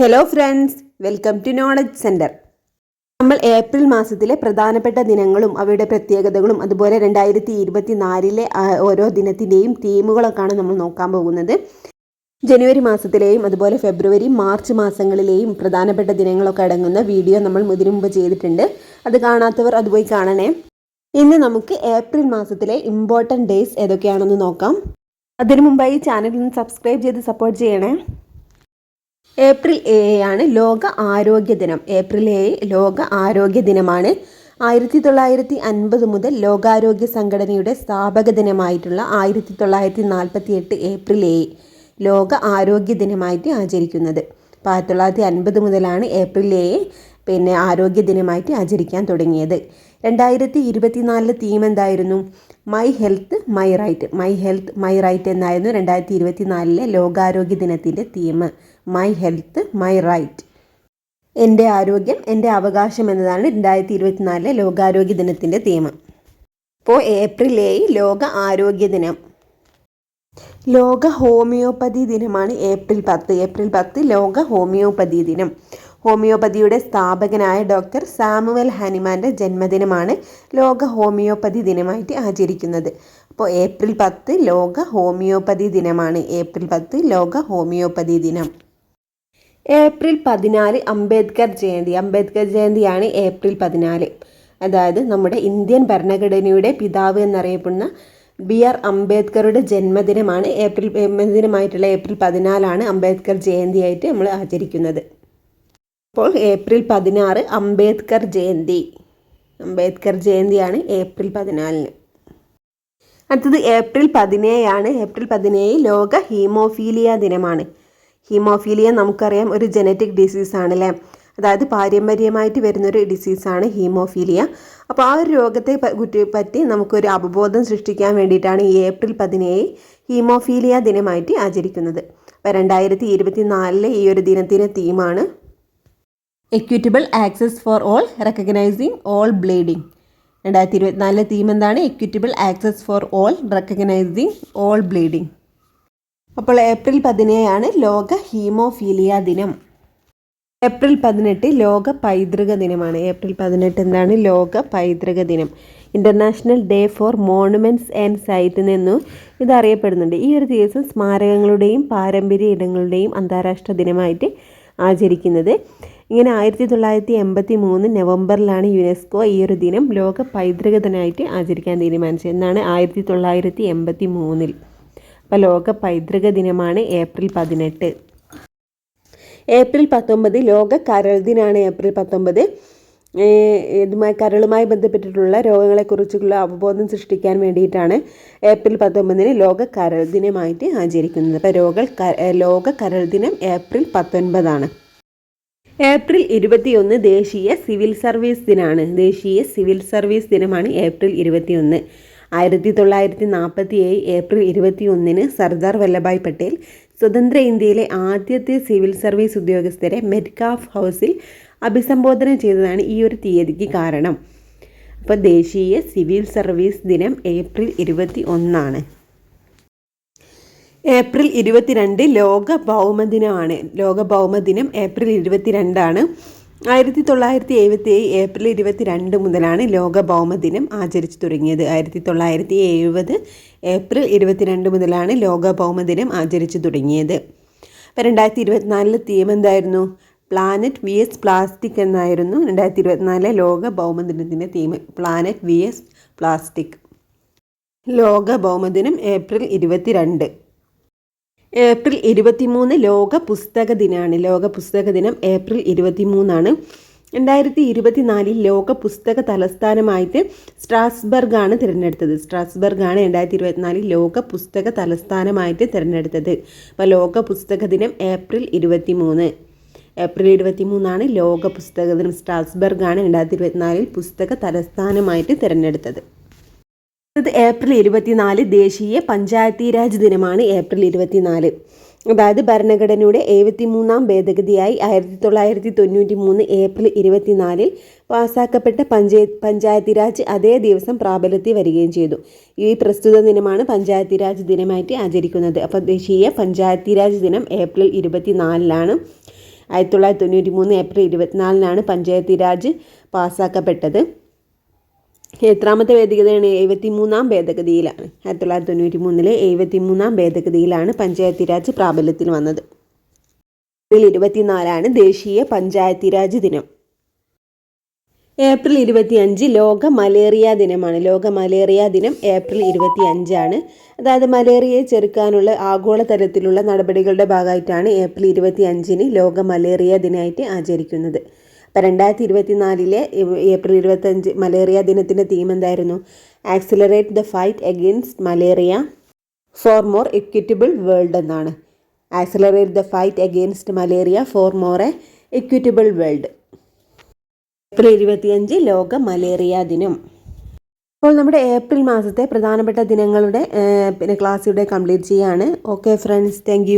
Hello friends welcome to knowledge centre നമ്മൾ April മാസത്തിലെ പ്രധാനപ്പെട്ട ദിനങ്ങളും അവയുടെ പ്രത്യേകതകളും അതുപോലെ രണ്ടായിരത്തി ഇരുപത്തി നാലിലെ ഓരോ ദിനത്തിന്റെയും തീമുകളൊക്കെയാണ് നമ്മൾ നോക്കാൻ പോകുന്നത്. ജനുവരി മാസത്തിലെയും അതുപോലെ ഫെബ്രുവരി മാർച്ച് മാസങ്ങളിലെയും പ്രധാനപ്പെട്ട ദിനങ്ങളൊക്കെ അടങ്ങുന്ന വീഡിയോ നമ്മൾ ഇതിനു മുമ്പ് ചെയ്തിട്ടുണ്ട്. അത് കാണാത്തവർ അതുപോയി കാണണേ. ഇന്ന് നമുക്ക് ഏപ്രിൽ മാസത്തിലെ ഇമ്പോർട്ടന്റ് ഡേയ്സ് ഏതൊക്കെയാണെന്ന് നോക്കാം. അതിനു മുമ്പായി ചാനൽ ഒന്ന് സബ്സ്ക്രൈബ് ചെയ്ത് സപ്പോർട്ട് ചെയ്യണേ. ഏപ്രിൽ ഏഴാണ് ലോക ആരോഗ്യ ദിനം. ഏപ്രിൽ ഏഴ് ലോക ആരോഗ്യ ദിനമാണ്. ആയിരത്തി തൊള്ളായിരത്തി അൻപത് മുതൽ ലോകാരോഗ്യ സംഘടനയുടെ സ്ഥാപക ദിനമായിട്ടുള്ള ആയിരത്തി തൊള്ളായിരത്തി നാൽപ്പത്തി എട്ട് ഏപ്രിൽ ഏഴ് ലോക ആരോഗ്യ ദിനമായിട്ട് ആചരിക്കുന്നത്. അപ്പോൾ ആയിരത്തി തൊള്ളായിരത്തി അൻപത് മുതലാണ് ഏപ്രിൽ ഏഴ് പിന്നെ ആരോഗ്യ ദിനമായിട്ട് ആചരിക്കാൻ തുടങ്ങിയത്. രണ്ടായിരത്തി ഇരുപത്തിനാലിലെ തീം എന്തായിരുന്നു? My health my right my health my right എന്നായിരുന്നു രണ്ടായിരത്തി ഇരുപത്തി നാലിലെ ലോകാരോഗ്യ ദിനത്തിന്റെ theme my health my right എന്റെ ആരോഗ്യം എന്റെ അവകാശം എന്നതാണ് രണ്ടായിരത്തി ഇരുപത്തിനാലിലെ ലോകാരോഗ്യ ദിനത്തിന്റെ തീം ഇപ്പോൾ ഏപ്രിൽ ഏഴ് ലോക ആരോഗ്യ ദിനം. ലോക ഹോമിയോപ്പതി ദിനമാണ് ഏപ്രിൽ പത്ത്. ഏപ്രിൽ പത്ത് ലോക ഹോമിയോപ്പതി ദിനം. ഹോമിയോപ്പതിയുടെ സ്ഥാപകനായ ഡോക്ടർ സാമുവൽ ഹനിമാന്റെ ജന്മദിനമാണ് ലോക ഹോമിയോപ്പതി ദിനമായിട്ട് ആചരിക്കുന്നത്. അപ്പോൾ ഏപ്രിൽ പത്ത് ലോക ഹോമിയോപ്പതി ദിനമാണ്. ഏപ്രിൽ പത്ത് ലോക ഹോമിയോപ്പതി ദിനം. ഏപ്രിൽ പതിനാല് അംബേദ്കർ ജയന്തി. അംബേദ്കർ ജയന്തിയാണ് ഏപ്രിൽ പതിനാല്. അതായത് നമ്മുടെ ഇന്ത്യൻ ഭരണഘടനയുടെ പിതാവ് എന്നറിയപ്പെടുന്ന ബി ആർ അംബേദ്കറുടെ ജന്മദിനമാണ്. ഏപ്രിൽ ജന്മദിനമായിട്ടുള്ള ഏപ്രിൽ പതിനാലാണ് അംബേദ്കർ ജയന്തിയായിട്ട് നമ്മൾ ആചരിക്കുന്നത്. അപ്പോൾ ഏപ്രിൽ പതിനാറ് അംബേദ്കർ ജയന്തി. അംബേദ്കർ ജയന്തിയാണ് ഏപ്രിൽ പതിനാലിന്. അടുത്തത് ഏപ്രിൽ പതിനേഴാണ്. ഏപ്രിൽ പതിനേഴ് ലോക ഹീമോഫീലിയ ദിനമാണ്. ഹീമോഫീലിയ നമുക്കറിയാം ഒരു ജനറ്റിക് ഡിസീസ് ആണല്ലേ? അതായത് പാരമ്പര്യമായിട്ട് വരുന്നൊരു ഡിസീസാണ് ഹീമോഫീലിയ. അപ്പോൾ ആ ഒരു രോഗത്തെ പറ്റി നമുക്കൊരു അവബോധം സൃഷ്ടിക്കാൻ വേണ്ടിയിട്ടാണ് ഈ ഏപ്രിൽ പതിനേഴ് ഹീമോഫീലിയ ദിനമായിട്ട് ആചരിക്കുന്നത്. അപ്പോൾ രണ്ടായിരത്തി ഇരുപത്തി നാലിലെ ഈ ഒരു ദിനത്തിന്റെ തീമാണ് equitable access for all recognising all bleeding രണ്ടായിരത്തി ഇരുപത്തിനാലിലെ തീം എന്താണ്? Equitable access for all recognising all bleeding അപ്പോൾ ഏപ്രിൽ പതിനേഴാണ് ലോക ഹീമോഫീലിയ ദിനം. ഏപ്രിൽ പതിനെട്ട് ലോക പൈതൃക ദിനമാണ്. ഏപ്രിൽ പതിനെട്ട് എന്താണ്? ലോക പൈതൃക ദിനം. International day for monuments and site നിന്നു ഇതറിയപ്പെടുന്നുണ്ട്. ഈ ഒരു ദിവസം സ്മാരകങ്ങളുടെയും പാരമ്പര്യ ഇടങ്ങളുടെയും അന്താരാഷ്ട്ര ദിനമായിട്ട് ആചരിക്കുന്നത് ഇങ്ങനെ ആയിരത്തി തൊള്ളായിരത്തി എൺപത്തി മൂന്ന് നവംബറിലാണ് യുനെസ്കോ ഈ ഒരു ദിനം ലോക പൈതൃക ദിനമായിട്ട് ആചരിക്കാൻ തീരുമാനിച്ചത്. എന്നാണ് ആയിരത്തി തൊള്ളായിരത്തി എൺപത്തി മൂന്നിൽ അപ്പോൾ ലോക പൈതൃക ദിനമാണ് ഏപ്രിൽ പതിനെട്ട്. ഏപ്രിൽ പത്തൊമ്പത് ലോക കരൾ ദിനമാണ് ഏപ്രിൽ പത്തൊമ്പത്. ഇതുമായി കരളുമായി ബന്ധപ്പെട്ടിട്ടുള്ള രോഗങ്ങളെക്കുറിച്ചുള്ള അവബോധം സൃഷ്ടിക്കാൻ വേണ്ടിയിട്ടാണ് ഏപ്രിൽ പത്തൊമ്പതിന് ലോക കരൾ ദിനമായിട്ട് ആചരിക്കുന്നത്. അപ്പോൾ രോഗ ലോക കരൾ ദിനം ഏപ്രിൽ പത്തൊൻപതാണ്. ഏപ്രിൽ ഇരുപത്തിയൊന്ന് ദേശീയ സിവിൽ സർവീസ് ദിനമാണ് ദേശീയ സിവിൽ സർവീസ് ദിനമാണ് ഏപ്രിൽ ഇരുപത്തിയൊന്ന്. ആയിരത്തി തൊള്ളായിരത്തി നാൽപ്പത്തി ഏഴ് ഏപ്രിൽ ഇരുപത്തി ഒന്നിന് സർദാർ വല്ലഭായ് പട്ടേൽ സ്വതന്ത്ര ഇന്ത്യയിലെ ആദ്യത്തെ സിവിൽ സർവീസ് ഉദ്യോഗസ്ഥരെ മെഡ്കാഫ് ഹൗസിൽ അഭിസംബോധന ചെയ്തതാണ് ഈ ഒരു തീയതിക്ക് കാരണം. അപ്പോൾ ദേശീയ സിവിൽ സർവീസ് ദിനം ഏപ്രിൽ ഇരുപത്തി ഒന്നാണ് ഏപ്രിൽ ഇരുപത്തിരണ്ട് ലോക ഭൗമദിനമാണ് ലോക ഭൗമദിനം ഏപ്രിൽ ഇരുപത്തിരണ്ടാണ്. ആയിരത്തി തൊള്ളായിരത്തി എഴുപത്തി ഏഴ് ഏപ്രിൽ ഇരുപത്തി രണ്ട് മുതലാണ് ലോക ഭൗമദിനം ആചരിച്ചു തുടങ്ങിയത്. ആയിരത്തി തൊള്ളായിരത്തി എഴുപത് ഏപ്രിൽ ഇരുപത്തിരണ്ട് മുതലാണ് ലോക ഭൗമദിനം ആചരിച്ചു തുടങ്ങിയത്. അപ്പോൾ രണ്ടായിരത്തി ഇരുപത്തിനാലിലെ തീം എന്തായിരുന്നു? പ്ലാനറ്റ് വി എസ് പ്ലാസ്റ്റിക് എന്നായിരുന്നു. രണ്ടായിരത്തി ഇരുപത്തിനാലിലെ ലോക ഭൗമദിനത്തിന്റെ theme planet V S plastic. ലോക ഭൗമദിനം ഏപ്രിൽ ഇരുപത്തിരണ്ട്. ഏപ്രിൽ ഇരുപത്തിമൂന്ന് ലോക പുസ്തക ദിനമാണ് ലോക പുസ്തക ദിനം ഏപ്രിൽ ഇരുപത്തിമൂന്നാണ്. രണ്ടായിരത്തി ഇരുപത്തിനാലിൽ ലോക പുസ്തക തലസ്ഥാനമായിട്ട് സ്ട്രാസ്ബർഗാണ് തിരഞ്ഞെടുത്തത്. സ്ട്രാസ്ബർഗാണ് രണ്ടായിരത്തി ഇരുപത്തിനാലിൽ ലോക പുസ്തക തലസ്ഥാനമായിട്ട് തിരഞ്ഞെടുത്തത്. അപ്പോൾ ലോക പുസ്തക ദിനം ഏപ്രിൽ ഇരുപത്തി മൂന്ന് ഏപ്രിൽ ഇരുപത്തി മൂന്നാണ് ലോക പുസ്തക ദിനം. സ്ട്രാസ്ബർഗാണ് രണ്ടായിരത്തി ഇരുപത്തിനാലിൽ പുസ്തക തലസ്ഥാനമായിട്ട് തിരഞ്ഞെടുത്തത്. ഇത് ഏപ്രിൽ ഇരുപത്തിനാല് ദേശീയ പഞ്ചായത്തി രാജ് ദിനമാണ് ഏപ്രിൽ ഇരുപത്തിനാല്. അതായത് ഭരണഘടനയുടെ മൂന്നാം ഭേദഗതിയായി ആയിരത്തി തൊള്ളായിരത്തി തൊണ്ണൂറ്റി മൂന്ന് ഏപ്രിൽ ഇരുപത്തിനാലിൽ പാസാക്കപ്പെട്ട പഞ്ചായത്ത് പഞ്ചായത്തി രാജ് അതേ ദിവസം പ്രാബല്യത്തിൽ വരികയും ചെയ്തു. ഈ പ്രസ്തുത ദിനമാണ് പഞ്ചായത്തി രാജ് ദിനമായിട്ട് ആചരിക്കുന്നത്. അപ്പോൾ ദേശീയ പഞ്ചായത്തി രാജ് ദിനം ഏപ്രിൽ ഇരുപത്തിനാലിലാണ് ആയിരത്തി തൊള്ളായിരത്തി തൊണ്ണൂറ്റി മൂന്ന് ഏപ്രിൽ ഇരുപത്തിനാലിനാണ് പഞ്ചായത്തി രാജ് പാസ്സാക്കപ്പെട്ടത് എത്രാമത്തെ ഭേദഗതിയാണ് എഴുപത്തി മൂന്നാം ഭേദഗതിയിലാണ്. ആയിരത്തി തൊള്ളായിരത്തി തൊണ്ണൂറ്റി മൂന്നിലെ എഴുപത്തി മൂന്നാം ഭേദഗതിയിലാണ് പഞ്ചായത്തി രാജ് പ്രാബല്യത്തിൽ വന്നത്. ഏപ്രിൽ ഇരുപത്തിനാലാണ് ദേശീയ പഞ്ചായത്തി രാജ് ദിനം. ഏപ്രിൽ ഇരുപത്തി അഞ്ച് ലോക മലേറിയ ദിനമാണ്. ലോക മലേറിയ ദിനം ഏപ്രിൽ ഇരുപത്തി അഞ്ചാണ് അതായത് മലേറിയയെ ചെറുക്കാനുള്ള ആഗോളതലത്തിലുള്ള നടപടികളുടെ ഭാഗമായിട്ടാണ് ഏപ്രിൽ ഇരുപത്തി അഞ്ചിന് ലോക മലേറിയ ദിനമായിട്ട് ആചരിക്കുന്നത്. അപ്പോൾ രണ്ടായിരത്തി ഇരുപത്തി നാലിലെ ഏപ്രിൽ ഇരുപത്തഞ്ച് മലേറിയ ദിനത്തിന്റെ തീം എന്തായിരുന്നു? Accelerate the fight against malaria for more equitable world എന്നാണ്. Accelerate the fight against malaria for more a equitable world April ഇരുപത്തിയഞ്ച് ലോക മലേറിയ ദിനം. അപ്പോൾ നമ്മുടെ ഏപ്രിൽ മാസത്തെ പ്രധാനപ്പെട്ട ദിനങ്ങളുടെ പിന്നെ ക്ലാസ് ഇവിടെ കംപ്ലീറ്റ് ചെയ്യാണ് ഓക്കെ ഫ്രണ്ട്സ് താങ്ക്